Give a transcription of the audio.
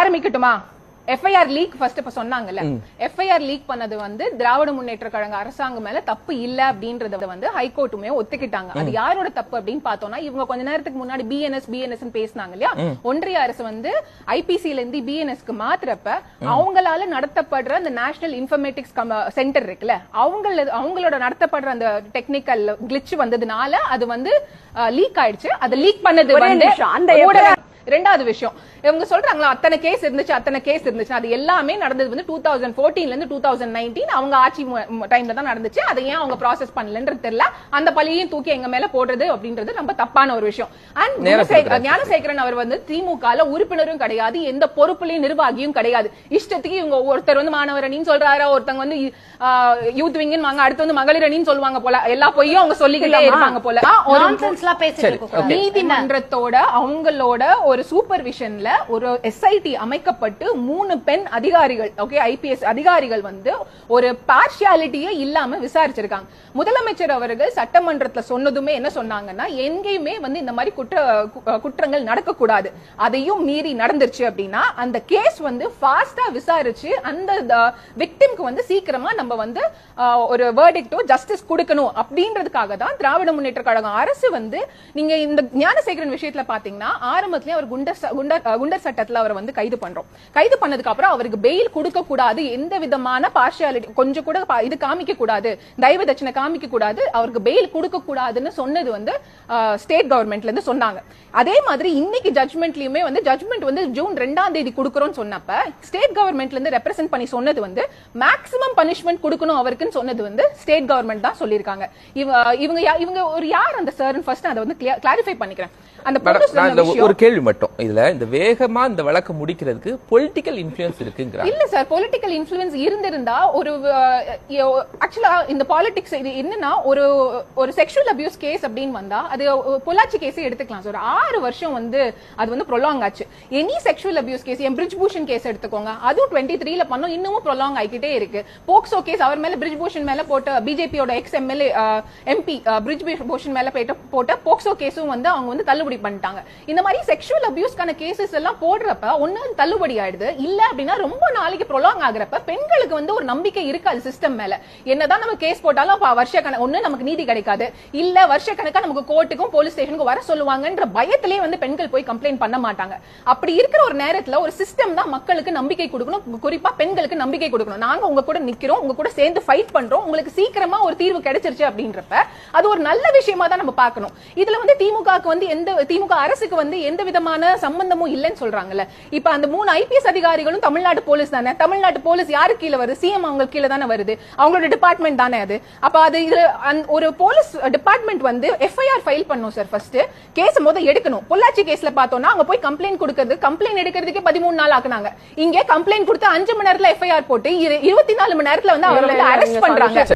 ஆரம்பிக்கட்டுமா FIR league first இப்ப சொன்னாங்கல்ல. FIR league பண்ணது வந்து திராவிட முன்னேற்ற கழக அரசாங்கம் மேல தப்பு இல்ல அப்படின்றத வந்து ஹைகோர்ட்டுமே ஒத்துக்கிட்டாங்க. அது யாரோட தப்பு அப்படின்னு பார்த்தோம்னா இவங்க கொஞ்ச நேரத்துக்கு முன்னாடி பிஎன்எஸ் பிஎன்எஸ் பேசினாங்க இல்லையா? ஒன்றிய அரசு வந்து ஐபிசில இருந்து பிஎன்எஸ்க்கு மாத்துறப்ப அவங்களால நடத்தப்படுற அந்த நேஷனல் இன்ஃபர்மேட்டிக்ஸ் சென்டர் இருக்குல்ல அவங்கள அவங்களோட நடத்தப்படுற அந்த டெக்னிக்கல் கிளிச் வந்ததுனால அது வந்து லீக் ஆயிடுச்சு. அது லீக் பண்ணது வந்து. அந்த ரெண்டாவது விஷயம். இவங்க சொல்றாங்களா அத்தனை கேஸ் இருந்துச்சு அத்தனை கேஸ் இருந்துச்சு. அது எல்லாமே நடந்தது வந்து டூ தௌசண்ட் ஃபோர்டீன்ல இருந்து டூ தௌசண்ட் நைன்டீன் அவங்க ஆட்சி டைம்ல தான் நடந்துச்சு. அதை ஏன் அவங்க ப்ராசஸ் பண்ணலன்றது தெரியல. அந்த பழியையும் தூக்கி எங்க மேல போடுறது அப்படின்றது ரொம்ப தப்பான ஒரு விஷயம். அண்ட். ஞானசேகரன் அவர் வந்து திமுகல உறுப்பினரும் கிடையாது எந்த பொறுப்புலையும் நிர்வாகியும் கிடையாது. இஷ்டத்துக்கு இவங்க ஒருத்தர் வந்து மாணவர் அணின்னு சொல்றாரு ஒருத்தங்க வந்து யூத் விங்கன்னு வாங்க அடுத்து வந்து மகளிர் அணின்னு சொல்லுவாங்க போல. எல்லா பொய்யும் அவங்க சொல்லிக்கிட்டே இருப்பாங்க போல. நீதிமன்றத்தோட அவங்களோட ஒரு ஒரு சூப்பர்விஷன்ல ஒரு எஸ்ஐடி அமைக்கப்பட்டு மூணு பெண் அதிகாரிகள் ஓகே ஐபிஎஸ் அதிகாரிகள் வந்து ஒரு பார்ஷியாலிட்டியே இல்லாம விசாரிச்சிருக்காங்க. முதலமைச்சர் அவர்கள் சட்டமன்றத்துல சொன்னதுமே என்ன சொன்னாங்கன்னா எங்கேயுமே வந்து இந்த மாதிரி குற்ற கு- குற்றங்கள் நடக்கக்கூடாது. அதையும் மீறி நடந்துருச்சு அப்படின்னா அந்த கேஸ் வந்து ஃபாஸ்டா விசாரிச்சு அந்த விக்டிம்க்கு வந்து சீக்கிரமா நம்ம வந்து ஒரு வேர்டிக்டோ ஜஸ்டிஸ் கொடுக்கணும் அப்படின்றதுக்காக தான் திராவிட முன்னேற்ற கழகம் அரசு வந்து நீங்க இந்த ஞானசேகரன் விஷயத்துல பாத்தீங்கன்னா ஆரம்பத்திலேயே அவர் குண்டர் குண்டர் குண்டர் சட்டத்துல அவரை வந்து கைது பண்றோம். கைது பண்ணதுக்கு அப்புறம் அவருக்கு பெயில் கொடுக்க கூடாது எந்த விதமான பார்ஷியாலிட்டி கொஞ்சம் கூட இது காமிக்க கூடாது தயவு தட்சணை காமிக்க கூடாது அவருக்கு பெயில் கொடுக்க கூடாதுன்னு சொன்னது வந்து ஸ்டேட் கவர்மெண்ட்ல இருந்து சொன்னாங்க. அதே மாதிரி இன்னைக்கு ஜட்மெண்ட்லயுமே வந்து ஜட்மெண்ட் வந்து ஜூன் ரெண்டாம் தேதி கொடுக்கறோம்னு சொன்னப்ப ஸ்டேட் கவர்மெண்ட்ல இருந்து ரெப்ரசென்ட் பண்ணி சொன்னது வந்து மேக்ஸிமம் பனிஷ்மெண்ட் கொடுக்கணும் அவருக்குன்னு சொன்னது வந்து ஸ்டேட் கவர்மெண்ட் தான் சொல்லியிருக்காங்க. இவ- இவங்க இவங்க ஒரு யார் அந்த சார் ஃபர்ஸ்ட் அதை வந்து கிளாரிஃபை பண்ணிக்கிறேன். அந்த ஒரு கேள்வி இருக்கட்டும். இதுல இந்த வேகமா இந்த வழக்கு முடிக்கிறதுக்கு பொலிட்டிக்கல் இன்ஃபுளுன்ஸ் இருக்குங்கிறாங்க. இல்ல சார் பொலிட்டிக்கல் இன்ஃபுளுன்ஸ் இருந்திருந்தா ஒரு ஆக்சுவலா இந்த பாலிடிக்ஸ் இது என்னன்னா ஒரு ஒரு செக்ஷுவல் அபியூஸ் கேஸ் அப்படின்னு வந்தா அது பொள்ளாச்சி கேஸே எடுத்துக்கலாம் சார் ஆறு வருஷம் வந்து அது வந்து ப்ரொலாங் ஆச்சு. எனி செக்ஷுவல் அபியூஸ் கேஸ் என் பிரிஜ் பூஷன் கேஸ் எடுத்துக்கோங்க. அதுவும் டுவெண்ட்டி த்ரீல பண்ணோம் இன்னமும் ப்ரொலாங் ஆகிக்கிட்டே இருக்கு. போக்சோ கேஸ் அவர் மேல பிரிஜ் பூஷன் மேல போட்ட பிஜேபியோட ex MLA MP Brij Bhushan மேல போட்ட போக்சோ கேஸும் வந்து அவங்க வந்து தள்ளுபடி பண்ணிட்டாங்க. இந்த மாதிரி செக்ஷுவல் அபியூஸ்க்கான கேசஸ் எல்லாம் போடுறப்ப ஒன்னு தள்ளுபடி ஆயிடுது. இல்ல அப்படின்னா ரொம்ப நாளைக்கு ப்ரொலாங் ஆகுறப்ப பெண்களுக்கு வந்து ஒரு நம்பிக்கை இருக்காது சிஸ்டம் மேல. என்னதான் நம்ம கேஸ் போட்டாலும் வருஷ கணக்கு ஒண்ணு நமக்கு நீதி கிடைக்காது. இல்ல வருஷ கணக்கா நமக்கு கோர்ட்டுக்கும் போலீஸ் ஸ்டேஷனுக்கும் வர சொல்லுவாங்கன்ற பயத்திலேயே வந்து பெண்கள் போய் கம்ப்ளைண்ட் பண்ண மாட்டாங்க. அப்படி இருக்கிற ஒரு நேரத்துல ஒரு சிஸ்டம் தான் மக்களுக்கு நம்பிக்கை கொடுக்கணும். குறிப்பா பெண்களுக்கு நம்பிக்கை கொடுக்கணும். நாங்க உங்க கூட நிக்கிறோம் உங்க கூட சேர்ந்து ஃபைட் பண்றோம். உங்களுக்கு சீக்கிரமா ஒரு தீர்வு கிடைச்சிருச்சு அப்படின்றப்ப அது ஒரு நல்ல விஷயமா தான் நம்ம பார்க்கணும். இதுல வந்து திமுக வந்து எந்த திமுக அரசுக்கு வந்து எந்த விதமான சம்பந்தமும் இல்லைன்னு சொல்றாங்கல்ல. இப்ப அந்த மூணு ஐபிஎஸ் அதிகாரிகளும் தமிழ்நாடு போலீஸ் தானே? தமிழ்நாடு போலீஸ் யாரு கீழே வருது? சிஎம் அவங்க கீழே தானே வருது? அவங்களோட டிபார்ட்மெண்ட் தானே அது? அப்ப அது இதுல ஒரு போலீஸ் டிபார்ட்மெண்ட் வந்து எஃப்ஐஆர் ஃபைல் பண்ணும் சார் ஃபர்ஸ்ட் கேஸ் முத எடுக்கணும். பொள்ளாச்சி கேஸ்ல பார்த்தோம்னா அங்க போய் கம்ப்ளைண்ட் கொடுக்கறது கம்ப்ளைண்ட் எடுக்கிறதுக்கே பதிமூணு நாள் ஆக்குனாங்க. இங்கே கம்ப்ளைண்ட் கொடுத்து அஞ்சு மணி நேரத்துல எஃப்ஐஆர் போட்டு இரு- இருபத்தி நாலு மணி நேரத்துல வந்து அவரை இல்ல, அரெஸ்ட் பண்றாங்க.